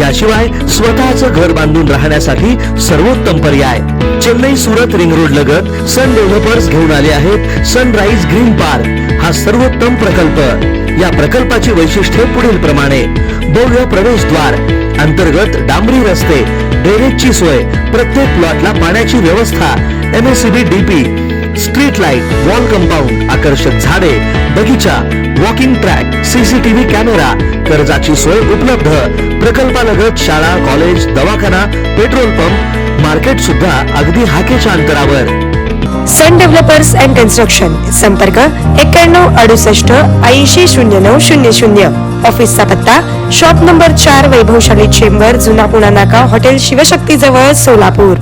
याशिवाय स्वतःचं घर बांधून राहण्यासाठी सर्वोत्तम पर्याय. चेन्नई सुरत रिंग रोड लगत सन डेव्हलपर्स घेऊन आले आहेत सनराईज ग्रीन पार्क हा सर्वोत्तम प्रकल्प. या प्रकल्पाची वैशिष्ट्ये पुढील प्रमाणे. भव्य प्रवेशद्वार अंतर्गत डांबरी रस्ते ड्रेनेजची सोय प्रत्येक प्लॉटला पाण्याची व्यवस्था MSCB DP street light wall compound आकर्षक झाडे बगीचा वॉकिंग ट्रॅक सीसीटीव्ही कॅमेरा कर्जाची सोय उपलब्ध. प्रकल्पालगत शाळा कॉलेज दवाखाना पेट्रोल पंप मार्केट सुद्धा अगदी हाकेच्या अंतरावर. सन डेव्हलपर्स अँड कन्स्ट्रक्शन संपर्क एक्क्याण्णव अडुसष्ट ऐंशी शून्य नऊ शून्य शून्य. ऑफिसचा पत्ता शॉप नंबर चार वैभवशाली चेंबर जुना पुणा नाका हॉटेल शिवशक्ती जवळ सोलापूर.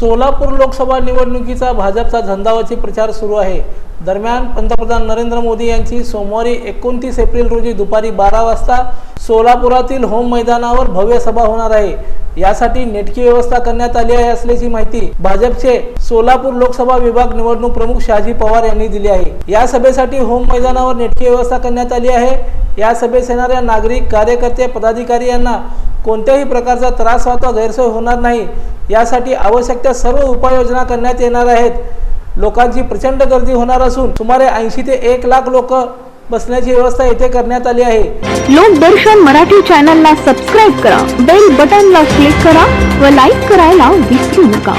सोलापूर लोकसभा निवडणुकीचा भाजपचा झंझावाती प्रचार सुरू आहे. दरम्यान पंतप्रधान नरेंद्र मोदी यांची सोमवारी एकोणतीस एप्रिल रोजी दुपारी बारा वाजता सोलापुरातील होम मैदानावर भव्य सभा होणार आहे. यासाठी नेटकी व्यवस्था करण्यात आली आहे असल्याची माहिती भाजपचे सोलापूर लोकसभा विभाग निवडणूक प्रमुख शहाजी पवार यांनी दिली आहे. या सभेसाठी होम मैदानावर नेटकी व्यवस्था करण्यात आली आहे. या सभेस येणाऱ्या नागरिक कार्यकर्ते पदाधिकारी यांना कोणत्याही प्रकारचा त्रास अथवा गैरसोय होणार नाही. यासाठी आवश्यक त्या सर्व उपाययोजना करण्यात येणार आहेत. लोकांची प्रचंड गर्दी होणार असून सुमारे ऐंशी ते एक लाख लोक बसण्याची व्यवस्था येथे करण्यात आली आहे. लोकदर्शन मराठी चॅनलला सबस्क्राईब करा बेल बटनला क्लिक करा व लाईक करायला विसरू नका.